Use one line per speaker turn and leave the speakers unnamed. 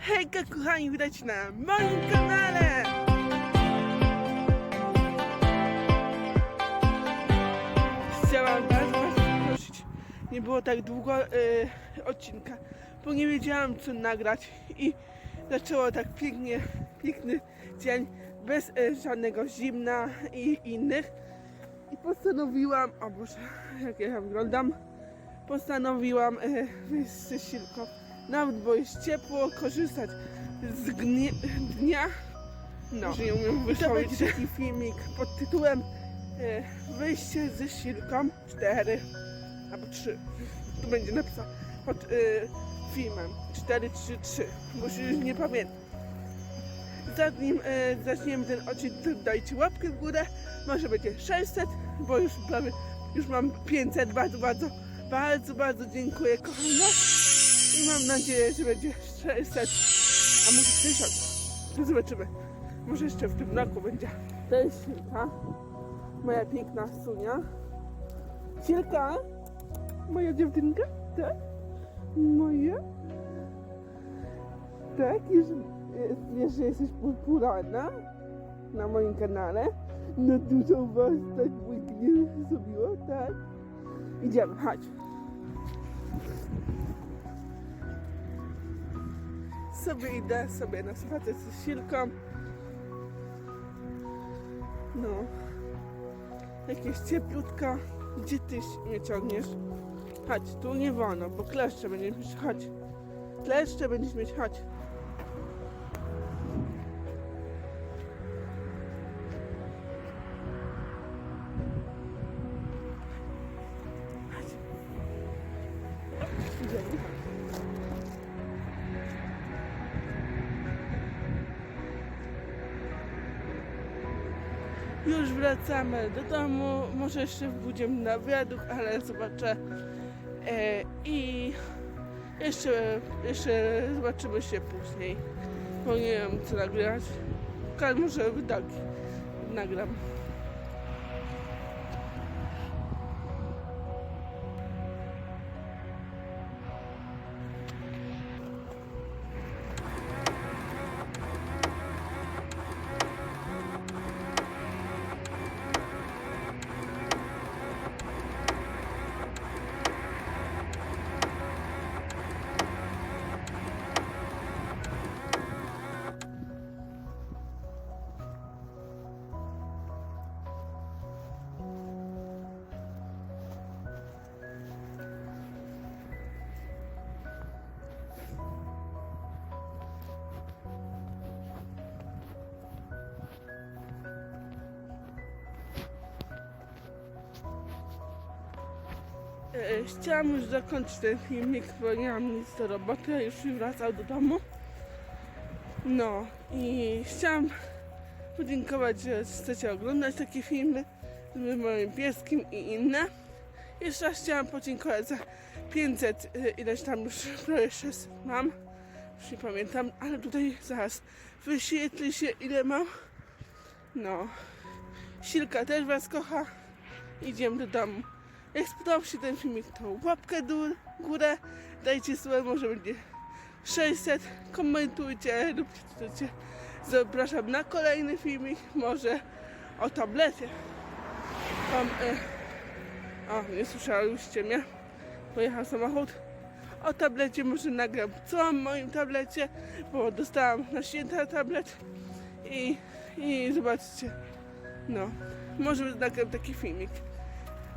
Hejka kochani, widać na moim kanale! Chciałam bardzo, bardzo prosić, nie było tak długo y, odcinka, bo nie wiedziałam co nagrać i zaczęło tak pięknie, piękny dzień, bez y, żadnego zimna i innych. I postanowiłam, o Boże, jak ja wyglądam, postanowiłam e, wyjść ze silką. Nawet bo jest ciepło, korzystać z dnia. No, że nie umiem. To będzie taki filmik pod tytułem e, Wyjście ze silką 4 albo 3. Tu będzie napisane pod e, filmem 4, 3, 3. Bo już nie pamiętam. Zanim e, zaczniemy ten odcinek, to dajcie łapkę w górę. Może będzie 600, bo już prawie już mam 500. Bardzo, bardzo, bardzo, bardzo dziękuję kochana. I mam nadzieję, że będzie 600, a może 1000. To zobaczymy. Może jeszcze w tym roku będzie. To jest Silka. Moja piękna Sunia. Silka? Moja dziewczynka? Tak? Moja? Tak, wiesz, że jesteś popularna na moim kanale. No dużo was tak pięknie zrobiło, tak? Idziemy, chodź. Sobie idę sobie na spacer z Silką. No. Jakieś cieplutko. Gdzie ty mnie ciągniesz? Chodź, tu nie wolno, bo kleszcze będziesz mieć. Chodź. Kleszcze będziesz mieć. Chodź. Już wracamy do domu. Może jeszcze pójdziemy na wiadukt, ale zobaczę. E, I jeszcze, jeszcze zobaczymy się później. Bo nie wiem co nagrać. Może wydatki nagram. Chciałam już zakończyć ten filmik, bo nie mam nic do roboty, już wracał do domu. No i chciałam podziękować, że chcecie oglądać takie filmy z moim pieskiem i inne. Jeszcze raz chciałam podziękować za 500, e, ileś tam już prawie 600 mam, już nie pamiętam, ale tutaj zaraz wyświetli się ile mam. No, Silka też Was kocha, idziemy do domu. Jak spodobał się ten filmik, to łapkę dół, górę, dajcie słowo, może będzie 600, komentujcie, róbcie co chcecie. Zapraszam na kolejny filmik, może o tablecie. Tam, e, o, nie słyszeliście mnie, pojechał samochód. O tablecie może nagram co mam w moim tablecie, bo dostałam na święta tablet i, i zobaczcie, no, może nagram taki filmik.